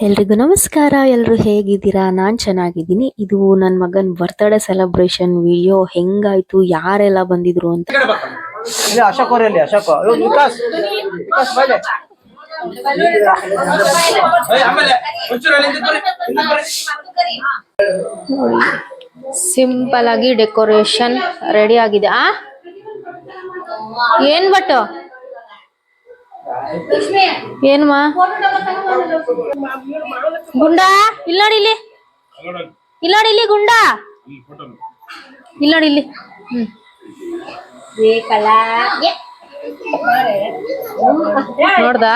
ಎಲ್ರಿಗೂ ನಮಸ್ಕಾರ ಎಲ್ಲರೂ ಹೇಗಿದ್ದೀರಾ? ನಾನು ಚೆನ್ನಾಗಿದ್ದೀನಿ. ಇದು ನನ್ನ ಮಗನ ಬರ್ತ್ಡೇ ಸೆಲೆಬ್ರೇಷನ್ ವಿಡಿಯೋ ಹೆಂಗಾಯ್ತು? ಯಾರೆಲ್ಲ ಬಂದಿದ್ರು ಅಂತ. ಸಿಂಪಲ್ ಆಗಿ ಡೆಕೋರೇಷನ್ ರೆಡಿ ಆಗಿದೆ. ಆ? ಏನ್ ಬಟ್ ಏನ್ಮಾ? ಗುಂಡಾ ಇಲ್ಲ ನೋಡಿ ಇಲ್ಲಿ. ಇಲ್ಲ ನೋಡಿ ಇಲ್ಲಿ ಗುಂಡ. ಇಲ್ಲ ನೋಡಿ ಇಲ್ಲಿ. ಹ್ಮ್. ನೋಡ್ದಾ?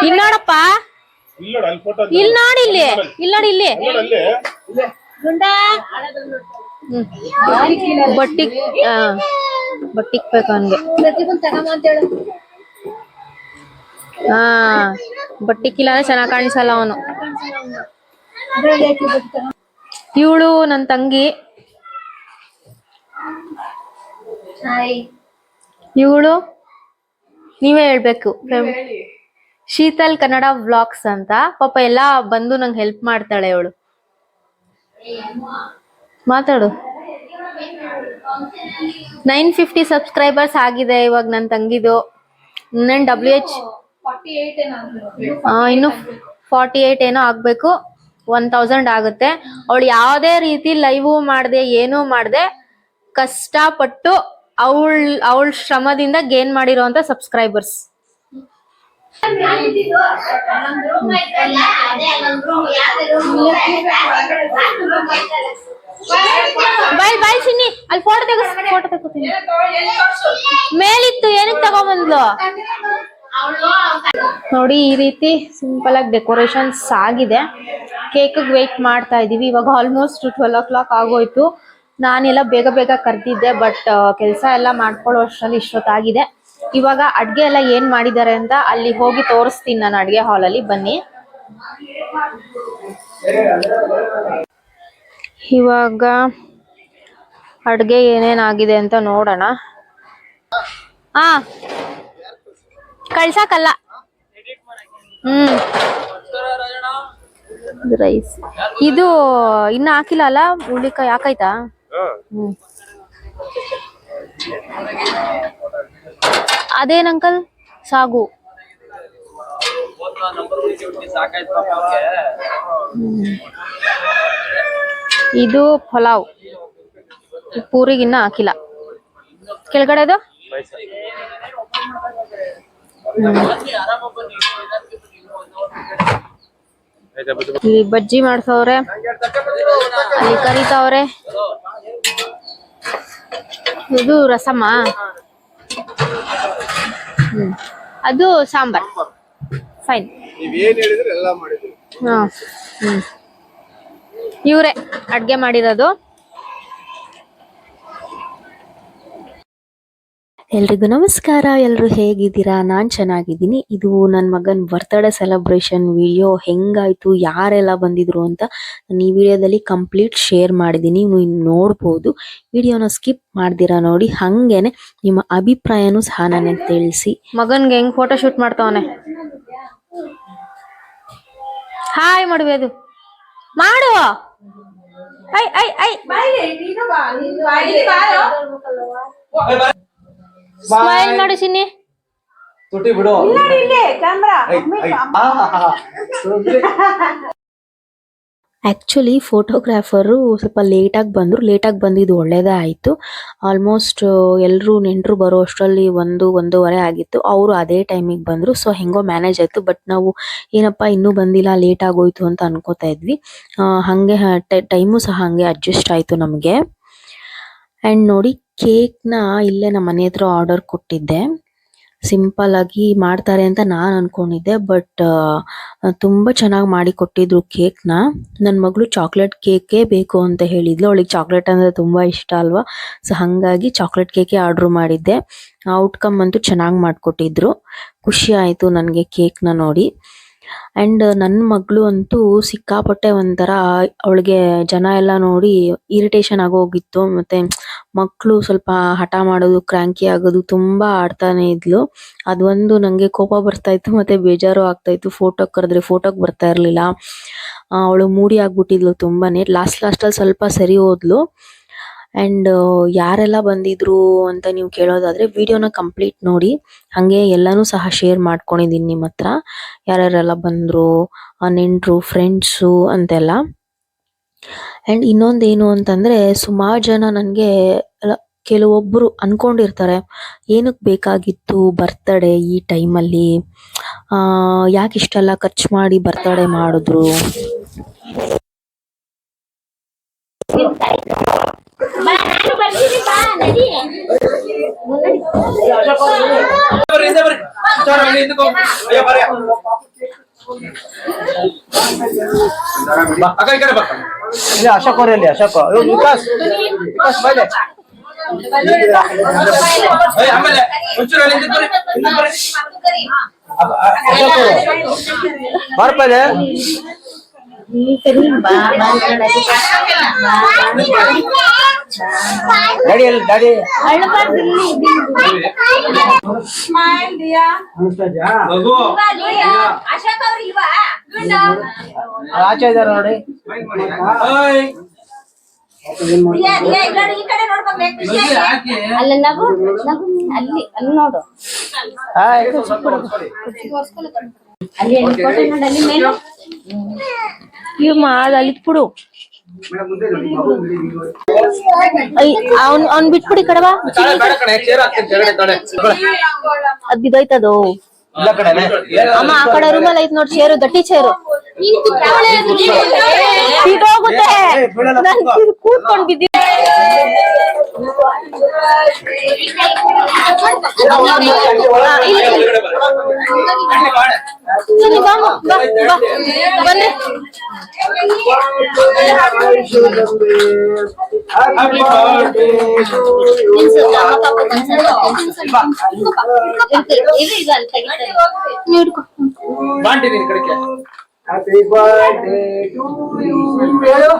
ಇಲ್ಲಿ ನೋಡಪ್ಪ. ಇಲ್ ನೋಡಿ ಇಲ್ಲಿ. ಇಲ್ಲಿ. ನೋಡಿ ಇಲ್ಲಿ ಹ್ಮ್. ಬಟ್ಟಿಗ್ ಬಟ್ಟಿಗ್ ಬೇಕು ಅವನ್ಗೆ. ಹಾ ಬಟ್ಟಿಕ್ಕಿಲ್ಲ ಅಂದ್ರೆ ಚೆನ್ನಾಗ್ ಕಾಣಿಸಲ್ಲ ಅವನು. ಇವಳು ನನ್ ತಂಗಿ. ಇವಳು ನೀವೇ ಹೇಳ್ಬೇಕು. ಶೀತಲ್ ಕನ್ನಡ ವ್ಲಾಗ್ಸ್ ಅಂತ. ಪಾಪ ಎಲ್ಲಾ ಬಂದು ನಂಗೆ ಹೆಲ್ಪ್ ಮಾಡ್ತಾಳೆ ಇವಳು ಮಾತಾಡು. ನೈನ್ ಫಿಫ್ಟಿ ಸಬ್ಸ್ಕ್ರೈಬರ್ಸ್ ಆಗಿದೆ ಇವಾಗ ನನ್ನ ತಂಗಿದು. ನನ್ನ ಡಬ್ಲ್ಯೂ ಎಚ್ ಇನ್ನು ಫಾರ್ಟಿ ಏಟ್ ಏನೋ ಆಗಬೇಕು. ಒನ್ ತೌಸಂಡ್ ಆಗುತ್ತೆ. ಅವಳು ಯಾವುದೇ ರೀತಿ ಲೈವ್ ಮಾಡದೆ ಏನೂ ಮಾಡದೆ ಕಷ್ಟಪಟ್ಟು ಅವಳ ಅವಳ ಶ್ರಮದಿಂದ ಗೇನ್ ಮಾಡಿರೋಂಥ ಸಬ್ಸ್ಕ್ರೈಬರ್ಸ್ ಬಾಯ್ ಬಾಯ್ ಸಿನಿ ಅಲ್ಲಿ ಫೋಟೋ ತೆಗಸ್ ಫೋಟೋ ತಗೋತೀನಿ ಮೇಲಿತ್ತು, ಏನಕ್ಕೆ ತಗೊಂಬಂದ್ಲು? ನೋಡಿ, ಈ ರೀತಿ ಸಿಂಪಲ್ ಆಗಿ ಡೆಕೋರೇಷನ್ಸ್ ಆಗಿದೆ. ಕೇಕ್ ವೇಟ್ ಮಾಡ್ತಾ ಇದೀವಿ ಇವಾಗ ಆಲ್ಮೋಸ್ಟ್ ಟ್ವೆಲ್ ಓ ಕ್ಲಾಕ್ ಆಗೋಯ್ತು. ನಾನೆಲ್ಲ ಬೇಗ ಬೇಗ ಕರ್ದಿದ್ದೆ ಬಟ್ ಕೆಲಸ ಎಲ್ಲ ಮಾಡ್ಕೊಳ್ಳೋ ಅಷ್ಟರಲ್ಲಿ ಇಷ್ಟೊತ್ತಾಗಿದೆ. ಇವಾಗ ಅಡ್ಗೆ ಎಲ್ಲ ಏನ್ ಮಾಡಿದ್ದಾರೆ ಅಂತ ಅಲ್ಲಿ ಹೋಗಿ ತೋರಿಸ್ತೀನಿ ನಾನು ಅಡ್ಗೆ ಅಲ್ಲಿ. ಬನ್ನಿ. ಇವಾಗ ಅಡ್ಗೆ ಏನೇನಾಗಿದೆ ಅಂತ ನೋಡೋಣ. ಹಾ ಕಳ್ಸಕ್ಕಲ್ಲ ಹ್ಮ್. ರೈಸ್. ಇದು ಇನ್ನ ಹಾಕಿಲ್ಲ ಅಲ್ಲ? ಹುಳಿಕಾಯಿ ಹಾಕೈತಾ ಹ್ಮ್. ಅದೇನ್ ಅಂಕಲ್? ಸಾಗು. ಇದು ಪಲಾವ್. ಪೂರಿಗೆ ಪೂರಿಗಿನ್ನ ಹಾಕಿಲ್ಲ ಕೆಳಗಡೆದು ಇಲ್ಲಿ ಬಜ್ಜಿ ಮಾಡ್ಸವ್ರೆ. ಅಲ್ಲಿ ಕರಿತಾವ್ರೆ. ಇದು ರಸಮ್ಮ. ಹ್ಮ್. ಅದು ಸಾಂಬಾರ್. ಫೈನ್ ಹಾ ಹ್ಮ್. ಇವ್ರೆ ಅಡ್ಗೆ ಮಾಡಿರೋದು. ಎಲ್ರಿಗೂ ನಮಸ್ಕಾರ ಎಲ್ಲರೂ ಹೇಗಿದ್ದೀರಾ? ನಾನು ಚೆನ್ನಾಗಿದ್ದೀನಿ. ಇದು ನನ್ನ ಮಗನ ಬರ್ತ್ಡೇ ಸೆಲೆಬ್ರೇಷನ್ ವಿಡಿಯೋ ಹೆಂಗಾಯ್ತು ಯಾರೆಲ್ಲ ಬಂದಿದ್ರು ಅಂತ ನಾನು ಈ ವಿಡಿಯೋದಲ್ಲಿ ಕಂಪ್ಲೀಟ್ ಶೇರ್ ಮಾಡಿದ್ದೀನಿ. ನೀವು ಇನ್ನು ನೋಡ್ಬೋದು. ವಿಡಿಯೋನ ಸ್ಕಿಪ್ ಮಾಡ್ದಿರಾ ನೋಡಿ. ಹಾಗೇನೆ ನಿಮ್ಮ ಅಭಿಪ್ರಾಯನೂ ಸಹ ನನಗೆ ತಿಳಿಸಿ. ಮಗನ್ಗೆ ಹೆಂಗ್ ಫೋಟೋ ಶೂಟ್ ಮಾಡ್ತಾವನೆ? ಹಾಯ್ ಮಾಡುವೆ ಅದು. ಮಾಡು. ಐ ಐ ಐ. ಸ್ಮೈಲ್ ಮಾಡು ಚಿನ್ನಿ. ತುಟಿ ಬಿಡು. ನೋಡಿ ಇಲ್ಲಿ ಕ್ಯಾಮ್ರಾ. ಆ್ಯಕ್ಚುಲಿ ಫೋಟೋಗ್ರಾಫರು ಸ್ವಲ್ಪ ಲೇಟಾಗಿ ಬಂದರು. ಲೇಟಾಗಿ ಬಂದಿದ್ದು ಒಳ್ಳೇದೇ ಆಯಿತು. ಆಲ್ಮೋಸ್ಟ್ ಎಲ್ಲರೂ ನೆಂಟರು ಬರೋ ಅಷ್ಟರಲ್ಲಿ ಒಂದು ಒಂದೂವರೆ ಆಗಿತ್ತು. ಅವರು ಅದೇ ಟೈಮಿಗೆ ಬಂದರು. ಸೊ ಹೆಂಗೋ ಮ್ಯಾನೇಜ್ ಆಯಿತು. ಬಟ್ ನಾವು ಏನಪ್ಪ ಇನ್ನೂ ಬಂದಿಲ್ಲ ಲೇಟ್ ಆಗೋಯ್ತು ಅಂತ ಅನ್ಕೋತಾ ಇದ್ವಿ. ಹಾಗೆ ಟೈಮು ಸಹ ಹಾಗೆ ಅಡ್ಜಸ್ಟ್ ಆಯಿತು ನಮಗೆ. ಆ್ಯಂಡ್ ನೋಡಿ ಕೇಕ್ನ ಇಲ್ಲೇ ನಮ್ಮ ಮನೆ ಹತ್ರ ಆರ್ಡರ್ ಕೊಟ್ಟಿದ್ದೆ. ಸಿಂಪಲ್ ಆಗಿ ಮಾಡ್ತಾರೆ ಅಂತ ನಾನು ಅನ್ಕೊಂಡಿದ್ದೆ ಬಟ್ ತುಂಬ ಚೆನ್ನಾಗಿ ಮಾಡಿ ಕೊಟ್ಟಿದ್ರು ಕೇಕ್ನ ನನ್ನ ಮಗಳು ಚಾಕ್ಲೇಟ್ ಕೇಕೇ ಬೇಕು ಅಂತ ಹೇಳಿದ್ಲು. ಅವಳಿಗೆ ಚಾಕ್ಲೇಟ್ ಅಂದರೆ ತುಂಬ ಇಷ್ಟ ಅಲ್ವಾ? ಸೊ ಹಾಗಾಗಿ ಚಾಕ್ಲೇಟ್ ಕೇಕೇ ಆರ್ಡ್ರ್ ಮಾಡಿದ್ದೆ. ಔಟ್ಕಮ್ ಅಂತೂ ಚೆನ್ನಾಗಿ ಮಾಡಿಕೊಟ್ಟಿದ್ರು. ಖುಷಿ ಆಯಿತು ನನಗೆ ಕೇಕ್ನ ನೋಡಿ. ಆ್ಯಂಡ್ ನನ್ನ ಮಗಳು ಅಂತೂ ಸಿಕ್ಕಾಪಟ್ಟೆ ಒಂಥರ ಅವಳಿಗೆ ಜನ ಎಲ್ಲ ನೋಡಿ ಇರಿಟೇಷನ್ ಆಗೋಗಿತ್ತು. ಮತ್ತೆ ಮಕ್ಕಳು ಸ್ವಲ್ಪ ಹಠ ಮಾಡೋದು ಕ್ರಾಂಕಿ ಆಗೋದು ತುಂಬಾ ಆಡ್ತಾನೆ ಇದ್ಲು. ಅದೊಂದು ನಂಗೆ ಕೋಪ ಬರ್ತಾ ಇತ್ತು, ಮತ್ತೆ ಬೇಜಾರು ಆಗ್ತಾ ಇತ್ತು. ಫೋಟೋ ಕರೆದ್ರೆ ಫೋಟೋಗೆ ಬರ್ತಾ ಇರ್ಲಿಲ್ಲ. ಅವಳು ಮೂಡಿ ಆಗ್ಬಿಟ್ಟಿದ್ಲು ತುಂಬಾನೇ. ಲಾಸ್ಟ್ ಲಾಸ್ಟ್ ಅಲ್ಲಿ ಸ್ವಲ್ಪ ಸರಿ ಹೋದ್ಲು. ಅಂಡ್ ಯಾರೆಲ್ಲ ಬಂದಿದ್ರು ಅಂತ ನೀವು ಕೇಳೋದಾದ್ರೆ ವಿಡಿಯೋನ ಕಂಪ್ಲೀಟ್ ನೋಡಿ, ಹಂಗೆ ಎಲ್ಲಾನು ಸಹ ಶೇರ್ ಮಾಡ್ಕೊಂಡಿದೀನಿ ನಿಮ್ಮ ಹತ್ರ. ಯಾರ್ಯಾರೆಲ್ಲ ಬಂದ್ರು ನೆಂಟರು ಫ್ರೆಂಡ್ಸು ಅಂತೆಲ್ಲ. ಅಂಡ್ ಇನ್ನೊಂದೇನು ಅಂತಂದ್ರೆ ಸುಮಾರು ಜನ ನನಗೆ ಕೆಲವೊಬ್ಬರು ಅನ್ಕೊಂಡಿರ್ತಾರೆ ಏನಕ್ಕೆ ಬೇಕಾಗಿತ್ತು ಬರ್ತಡೇ ಈ ಟೈಮಲ್ಲಿ? ಆ, ಯಾಕೆ ಇಷ್ಟೆಲ್ಲ ಖರ್ಚು ಮಾಡಿ ಬರ್ತಡೇ ಮಾಡಿದ್ರು? ಬರ್ರಿ ಹಿಂದೆ ಬರ್ರಿ ಹುಷಾರು ಅಲ್ಲಿ ಹಿಂದಕ್ಕೆ ಹೋಗು. ಅಯ್ಯೋ ಬರ್ರಿ ಬಾ, ಅಕ್ಕ ಈ ಕಡೆ ಬಾ ಇಲ್ಲಿ ಅಶೋಕ್ ಅವ್ರೆ ಇಲ್ಲಿ ಅಶೋಕ್ ಇವ್ರು ವಿಕಾಸ್ ವಿಕಾಸ್ ಬೈಲೆ ಅಯ್ಯ, ಆಮೇಲೆ ಒಂಚೂರು ಅಲ್ಲಿ ಹಿಂದಕ್ಕೆ ಬರ್ರಿ ಹಿಂದಕ್ಕೆ ಬರ್ರಿ ಅ- ಅ- ಅಶೋಕ್ ಅವರು ಬಾರಪ್ಪ ಇಲ್ಲಿ ಡ್ಯಾಡಿ ಎಲ್ಲಿ? ಡ್ಯಾಡಿ ಆಚೆ ಇದಾರ ನೋಡಿ. ಅಲ್ಲಿ ನಗು ನಗು ಅಲ್ಲಿ ಅಲ್ಲಿ ನೋಡು. ಹಾಯ್ ಅಲ್ಲಿ ಅಲ್ಲಿ ಮೇಲೆ. ಇವ್ ಮಾಡ್ ಅಲ್ಲಿ ಇಟ್ಬಿಡು ಅವ್ನ್ ಅವ್ನ್ ಬಿಟ್ಬಿಡಿ ಕಡೆ ಬಾ ತಾಳೆ ಬೇಡ ಕಣೆ ಚೇರ್ ಹಾಕ್ತೀನಿ ಕೆಳಗಡೆ ತಾಳೆ ಅದ್ ಬಿದ್ದೋಯ್ತದು ಇಲ್ಲ ಹ್ಯಾಪಿ ಬರ್ಡೇ ಟು ಯು ಹೇಳು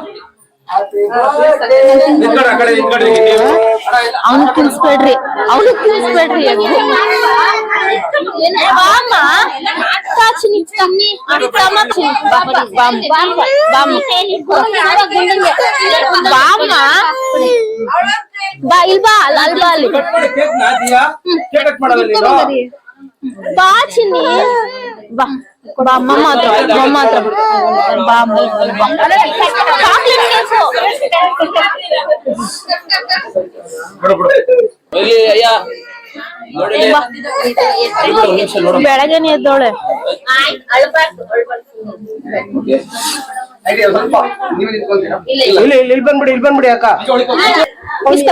ಹ್ಯಾಪಿ ಬರ್ಡೇ ನಿಂತ್ಕೊಡ್ರಿ ಆ ಕಡೆ ನಿಂತ್ಕೊಡ್ರಿ ನೀವು ಅಣ್ಣ, ಇಲ್ಲ. ಅವ್ನು ತಿನ್ಸ್ಬೇಡ್ರಿ ಅವ್ನು ತಿನ್ಸ್ಬೇಡ್ರಿ బాచిని. బామ్మ మాత్రం బొమ్మ మాత్రం. బామ్మ చాక్లెట్ ಇಲ್ ಬಾ ಅಲ್ಲ ಅಲ್ಲಿ ಬಾ ಅಲ್ಲಿ ಕಟ್ ಮಾಡಿ ಕೇಕ್ ನಾದಿಯಾ ಕೇಕ್ ಕಟ್ ಮಾಡಲ್ಲ ನೀನು ಬಾ ಚಿನ್ನಿ ಬಾ ಬಾ ಅಮ್ಮ ಮಾತ್ರ ಅಮ್ಮ ಮಾತ್ರ ಬಾ ಅಮ್ಮ ಚಾಕ್ಲೇಟ್ ಕೇಕು ಬಿಡು ಬಿಡು ಇಲ್ಲಿ ಅಯ್ಯ ನೋಡಿ ಇಲ್ಲಿ. ಇಲ್ಲಿ ಬಿಡು, ಒಂದ್ ನಿಮಿಷ ನೋಡು ಬೆಳಗ್ಗೆನೆ ಎದ್ದೋಳೆ ಐಡಿಯಾ ಸ್ವಲ್ಪ ನೀವೇ ನಿಂತ್ಕೊಂತೀರಾ ಇಲ್ಲಿ ಇಲ್ಲಿ ಇಲ್ಲಿ ಬಂದ್ಬಿಡಿ ಇಲ್ಲಿ ಬಂದ್ಬಿಡಿ ಅಕ್ಕ ಆಚೆ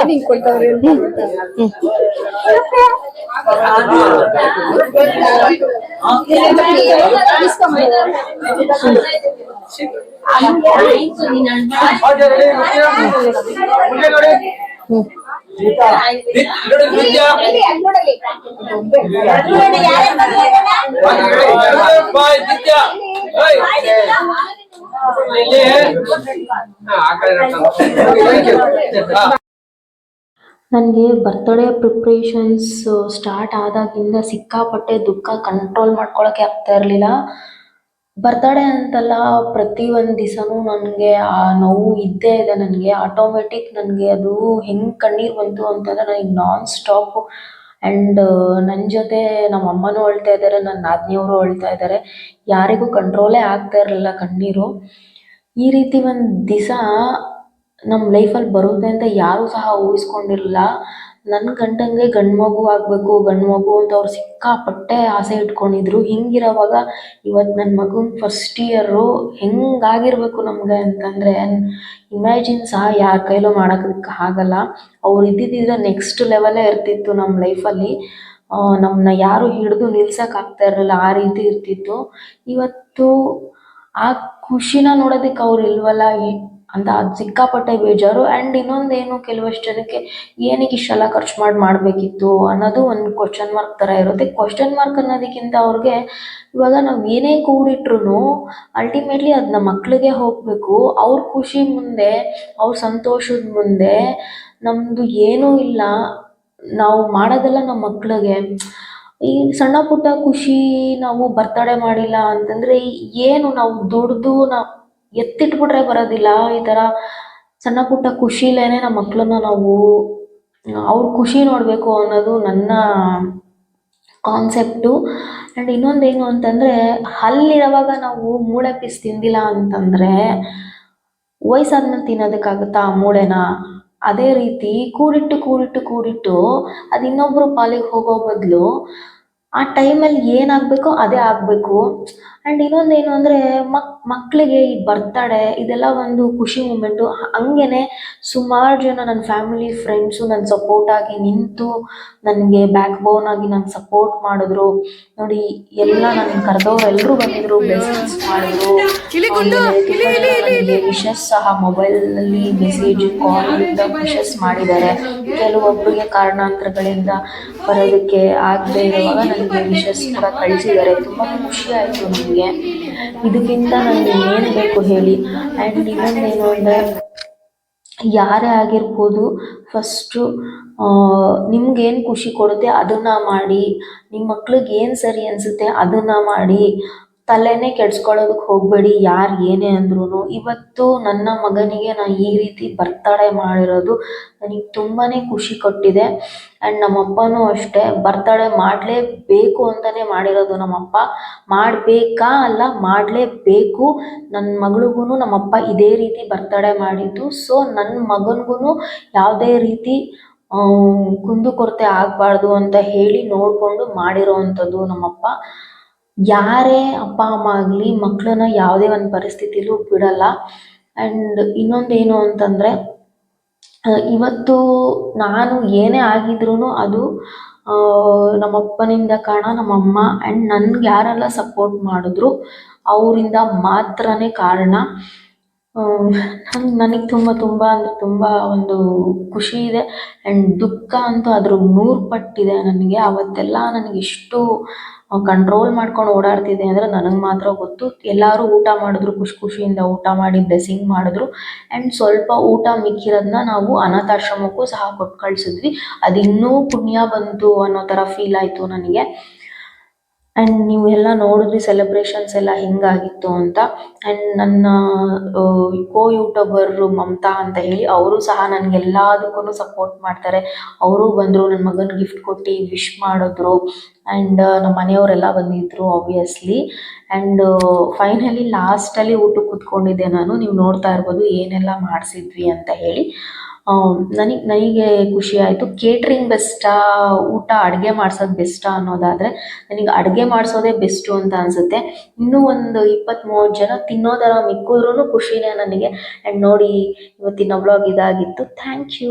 ನನಗೆ ಬರ್ತ್ಡೇ ಪ್ರಿಪ್ರೇಷನ್ಸ್ ಸ್ಟಾರ್ಟ್ ಆದಾಗಿಂದ ಸಿಕ್ಕಾಪಟ್ಟೆ ದುಃಖ ಕಂಟ್ರೋಲ್ ಮಾಡ್ಕೊಳಕ್ಕೆ ಆಗ್ತಾ ಇರಲಿಲ್ಲ. ಬರ್ತ್ಡೇ ಅಂತಲ್ಲ ಪ್ರತಿ ಒಂದು ದಿವಸನೂ ನನಗೆ ಆ ನೋವು ಇದ್ದೇ ಇದೆ ನನಗೆ. ಆಟೋಮೆಟಿಕ್ ನನಗೆ ಅದು ಹೆಂಗೆ ಕಣ್ಣೀರು ಬಂತು ಅಂತಂದರೆ ನನಗೆ ನಾನ್ ಸ್ಟಾಪ್ ಆ್ಯಂಡ್ ನನ್ನ ಜೊತೆ ನಮ್ಮ ಅಮ್ಮನೂ ಅಳ್ತಾ ಇದ್ದಾರೆ ನನ್ನ ನಾದಿನಿಯವರು ಅಳ್ತಾ ಇದ್ದಾರೆ ಯಾರಿಗೂ ಕಂಟ್ರೋಲೇ ಆಗ್ತಾ ಇರಲಿಲ್ಲ ಕಣ್ಣೀರು. ಈ ರೀತಿ ಒಂದು ದಿವಸ ನಮ್ಮ ಲೈಫಲ್ಲಿ ಬರುತ್ತೆ ಅಂತ ಯಾರೂ ಸಹ ಊಹಿಸ್ಕೊಂಡಿರಲಿಲ್ಲ. ನನ್ನ ಗಂಡಂಗೆ ಗಂಡು ಮಗು ಆಗ್ಬೇಕು, ಗಂಡು ಮಗು ಅಂತ ಅವ್ರು ಸಿಕ್ಕಾಪಟ್ಟೆ ಆಸೆ ಇಟ್ಕೊಂಡಿದ್ರು. ಹಿಂಗಿರೋವಾಗ ಇವತ್ತು ನನ್ನ ಮಗನ ಫಸ್ಟ್ ಇಯರು ಹೆಂಗಾಗಿರ್ಬೇಕು ನಮಗೆ ಅಂತಂದರೆ ಇಮ್ಯಾಜಿನ್ ಸಹ ಯಾರ ಕೈಲೂ ಮಾಡೋದಕ್ಕೆ ಆಗಲ್ಲ. ಅವ್ರು ಇದ್ದಿದ್ದಿದ್ರೆ ನೆಕ್ಸ್ಟ್ ಲೆವೆಲೇ ಇರ್ತಿತ್ತು ನಮ್ಮ ಲೈಫಲ್ಲಿ ನಮ್ಮನ್ನ ಯಾರು ಹಿಡಿದು ನಿಲ್ಸಕ್ ಆಗ್ತಾ ಇರಲಿಲ್ಲ, ಆ ರೀತಿ ಇರ್ತಿತ್ತು. ಇವತ್ತು ಆ ಖುಷಿನ ನೋಡೋದಕ್ಕೆ ಅವ್ರು ಇಲ್ವಲ್ಲ ಅಂತ ಅದು ಸಿಕ್ಕಾಪಟ್ಟೆ ಬೇಜಾರು. ಆ್ಯಂಡ್ ಇನ್ನೊಂದೇನು ಕೆಲವಷ್ಟು ಜನಕ್ಕೆ ಏನಕ್ಕೆ ಇಷ್ಟೆಲ್ಲ ಖರ್ಚು ಮಾಡಿ ಮಾಡಬೇಕಿತ್ತು ಅನ್ನೋದು ಒಂದು ಕ್ವಶನ್ ಮಾರ್ಕ್ ಥರ ಇರುತ್ತೆ. ಕ್ವಶನ್ ಮಾರ್ಕ್ ಅನ್ನೋದಕ್ಕಿಂತ ಅವ್ರಿಗೆ ಇವಾಗ ನಾವು ಏನೇ ಕೂಡಿಟ್ರು ಅಲ್ಟಿಮೇಟ್ಲಿ ಅದು ನಮ್ಮ ಮಕ್ಳಿಗೆ ಹೋಗಬೇಕು. ಅವ್ರ ಖುಷಿ ಮುಂದೆ, ಅವ್ರ ಸಂತೋಷದ ಮುಂದೆ ನಮ್ಮದು ಏನೂ ಇಲ್ಲ. ನಾವು ಮಾಡೋದೆಲ್ಲ ನಮ್ಮ ಮಕ್ಳಿಗೆ. ಈ ಸಣ್ಣ ಪುಟ್ಟ ಖುಷಿ ನಾವು ಬರ್ತಡೇ ಮಾಡಿಲ್ಲ ಅಂತಂದರೆ ಏನು ನಾವು ದುಡ್ದು ನಾವು ಎತ್ತಿಟ್ಬಿಟ್ರೆ ಬರೋದಿಲ್ಲ. ಈ ಥರ ಸಣ್ಣ ಪುಟ್ಟ ಖುಷಿಲೇನೆ ನಮ್ಮ ಮಕ್ಕಳನ್ನ ನಾವು, ಅವ್ರ ಖುಷಿ ನೋಡಬೇಕು ಅನ್ನೋದು ನನ್ನ ಕಾನ್ಸೆಪ್ಟು ಆ್ಯಂಡ್ ಇನ್ನೊಂದೇನು ಅಂತಂದರೆ ಹಲ್ಲಿರುವಾಗ ನಾವು ಮೂಳೆ ಪೀಸ್ ತಿಂದಿಲ್ಲ ಅಂತಂದರೆ, ವಯಸ್ಸಾದ್ಮೇಲೆ ತಿನ್ನೋದಕ್ಕಾಗುತ್ತಾ ಆ ಮೂಳೆನ? ಅದೇ ರೀತಿ ಕೂಡಿಟ್ಟು ಕೂಡಿಟ್ಟು ಕೂಡಿಟ್ಟು ಅದು ಇನ್ನೊಬ್ಬರು ಪಾಲಿಗೆ ಹೋಗೋ ಬದಲು ಆ ಟೈಮಲ್ಲಿ ಏನಾಗಬೇಕೋ ಅದೇ ಆಗಬೇಕು. ಆ್ಯಂಡ್ ಏನು ಅಂದರೆ ಮಕ್ ಮಕ್ಕಳಿಗೆ ಈ ಬರ್ತಡೇ ಇದೆಲ್ಲ ಒಂದು ಖುಷಿ ಮೂಮೆಂಟು ಹಂಗೇ ಸುಮಾರು ಜನ ನನ್ನ ಫ್ಯಾಮಿಲಿ ಫ್ರೆಂಡ್ಸು ನನ್ನ ಸಪೋರ್ಟಾಗಿ ನಿಂತು ನನಗೆ ಬ್ಯಾಕ್ ಬೋನ್ ಆಗಿ ನಂಗೆ ಸಪೋರ್ಟ್ ಮಾಡಿದ್ರು. ನೋಡಿ ಎಲ್ಲ ನನ್ನ ಕರೆದವ್ರು ಎಲ್ಲರೂ ಬಂದಿದ್ರು ಬ್ಲೆಸ್ಸಿಂಗ್ಸ್ ಮಾಡಿದ್ರು. ನನಗೆ ವಿಶಸ್ ಸಹ ಮೊಬೈಲಲ್ಲಿ ಮೆಸೇಜ್ ಕಾಲಿಂದ ವಿಶಸ್ ಮಾಡಿದ್ದಾರೆ. ಕೆಲವೊಬ್ಬರಿಗೆ ಕಾರಣಾಂತರಗಳಿಂದ ಬರೋದಕ್ಕೆ ಆಗದೆ ಇರುವಾಗ ನನಗೆ ವಿಶಸ್ ಕೂಡ ಕಳಿಸಿದ್ದಾರೆ. ತುಂಬ ಖುಷಿ ಆಯಿತು. ನನಗೆ ಇದಕ್ಕಿಂತ ನನಗೆ ಏನು ಬೇಕು ಹೇಳಿ. ಆ್ಯಂಡ್ ಇನ್ನೊಂದೇನು ಅಂದರೆ, ಯಾರೇ ಆಗಿರ್ಬೋದು ಫಸ್ಟು ನಿಮ್ಗೇನು ಖುಷಿ ಕೊಡುತ್ತೆ ಅದನ್ನು ಮಾಡಿ ನಿಮ್ಮ ಮಕ್ಳಿಗೆ ಏನು ಸರಿ ಅನಿಸುತ್ತೆ ಅದನ್ನು ಮಾಡಿ ತಲೆನೇ ಕೆಡ್ಸ್ಕೊಳ್ಳೋದಕ್ಕೆ ಹೋಗಬೇಡಿ, ಯಾರು ಏನೇ ಅಂದ್ರೂ ಇವತ್ತು ನನ್ನ ಮಗನಿಗೆ ನಾನು ಈ ರೀತಿ ಬರ್ತಡೇ ಮಾಡಿರೋದು ನನಗೆ ತುಂಬಾ ಖುಷಿ ಕೊಟ್ಟಿದೆ. ಆ್ಯಂಡ್ ನಮ್ಮಪ್ಪನೂ ಅಷ್ಟೇ, ಬರ್ತಡೇ ಮಾಡಲೇಬೇಕು ಅಂತಲೇ ಮಾಡಿರೋದು ನಮ್ಮಪ್ಪ ಮಾಡಬೇಕಾ ಅಲ್ಲ, ಮಾಡಲೇಬೇಕು. ನನ್ನ ಮಗಳಿಗೂ ನಮ್ಮಪ್ಪ ಇದೇ ರೀತಿ ಬರ್ತಡೇ ಮಾಡಿದ್ದು. ಸೊ ನನ್ನ ಮಗನಿಗೂ ಯಾವುದೇ ರೀತಿ ಕುಂದುಕೊರತೆ ಆಗಬಾರ್ದು ಅಂತ ಹೇಳಿ ನೋಡಿಕೊಂಡು ಮಾಡಿರೋ ಅಂಥದ್ದು ನಮ್ಮಪ್ಪ ಯಾರೇ ಅಪ್ಪ, ಅಮ್ಮ ಆಗಲಿ ಮಕ್ಕಳನ್ನ ಯಾವುದೇ ಒಂದು ಪರಿಸ್ಥಿತಿಲೂ ಬಿಡಲ್ಲ. ಆ್ಯಂಡ್ ಇನ್ನೊಂದೇನು ಅಂತಂದರೆ ಇವತ್ತು ನಾನು ಏನೇ ಆಗಿದ್ರೂ ಅದು ನಮ್ಮಪ್ಪನಿಂದ ಕಾರಣ ನಮ್ಮಮ್ಮ ಆ್ಯಂಡ್ ನನ್ಗೆ ಯಾರೆಲ್ಲ ಸಪೋರ್ಟ್ ಮಾಡಿದ್ರು, ಅವರಿಂದ ಮಾತ್ರನೇ ಕಾರಣ. ನನ್, ನನಗೆ ತುಂಬ ತುಂಬ ಅಂದರೆ ತುಂಬ ಒಂದು ಖುಷಿ ಇದೆ ಆ್ಯಂಡ್ ದುಃಖ ಅಂತೂ ಅದ್ರ ನೂರು ಪಟ್ಟಿದೆ ನನಗೆ. ಅವತ್ತೆಲ್ಲ ನನಗೆ ಎಷ್ಟು ಕಂಟ್ರೋಲ್ ಮಾಡ್ಕೊಂಡು ಓಡಾಡ್ತಿದ್ದೆ ಅಂದರೆ ನನಗೆ ಮಾತ್ರ ಗೊತ್ತು. ಎಲ್ಲರೂ ಊಟ ಮಾಡಿದ್ರು, ಖುಷಿ ಖುಷಿಯಿಂದ ಊಟ ಮಾಡಿ ಬ್ಲೆಸ್ಸಿಂಗ್ ಮಾಡಿದ್ರು. ಆ್ಯಂಡ್ ಸ್ವಲ್ಪ ಊಟ ಮಿಕ್ಕಿರೋದನ್ನ ನಾವು ಅನಾಥಾಶ್ರಮಕ್ಕೂ ಸಹ ಕೊಟ್ಟು ಕಳಿಸಿದ್ವಿ. ಅದಿನ್ನೂ ಪುಣ್ಯ ಬಂತು ಅನ್ನೋ ಥರ ಫೀಲ್ ಆಯಿತು ನನಗೆ. ಆ್ಯಂಡ್ ನೀವು ಎಲ್ಲ ನೋಡಿದ್ರಿ ಸೆಲೆಬ್ರೇಷನ್ಸ್ ಎಲ್ಲ ಹೆಂಗಾಗಿತ್ತು ಅಂತ. ಅಂಡ್ ನನ್ನ ಕೋ ಯೂಟ್ಯೂಬರ್ ಮಮತಾ ಅಂತ ಹೇಳಿ ಅವರು ಸಹ ನನಗೆ ಎಲ್ಲದಕ್ಕೂ ಸಪೋರ್ಟ್ ಮಾಡ್ತಾರೆ. ಅವರು ಬಂದರು ನನ್ನ ಮಗನ ಗಿಫ್ಟ್ ಕೊಟ್ಟು ವಿಶ್ ಮಾಡಿದ್ರು. ಆ್ಯಂಡ್ ನಮ್ಮ ಮನೆಯವರೆಲ್ಲ ಬಂದಿದ್ದರು ಆಬ್ವಿಯಸ್ಲಿ ಆ್ಯಂಡ್ ಫೈನಲಿ ಲಾಸ್ಟಲ್ಲಿ ಊಟಕ್ಕೆ ಕೂತ್ಕೊಂಡಿದ್ದೆ ನಾನು. ನೀವು ನೋಡ್ತಾ ಇರ್ಬೋದು ಏನೆಲ್ಲ ಮಾಡಿಸಿದ್ವಿ ಅಂತ ಹೇಳಿ. ನನಗೆ ನನಗೆ ಖುಷಿ ಆಯಿತು. ಕೇಟ್ರಿಂಗ್ ಬೆಸ್ಟಾ ಊಟ ಅಡುಗೆ ಮಾಡ್ಸೋದು ಬೆಸ್ಟಾ ಅನ್ನೋದಾದರೆ, ನನಗೆ ಅಡುಗೆ ಮಾಡಿಸೋದೇ ಬೆಸ್ಟು ಅಂತ ಅನಿಸುತ್ತೆ. ಇನ್ನೂ ಒಂದು ಇಪ್ಪತ್ತು ಮೂವತ್ತು ಜನ ತಿನ್ನೋದರ ಮಿಕ್ಕಿದ್ರೂ ಖುಷಿನೇ ನನಗೆ. ಆ್ಯಂಡ್ ನೋಡಿ, ಇವತ್ತಿನ ವ್ಲಾಗ್ ಇದಾಗಿತ್ತು. Thank you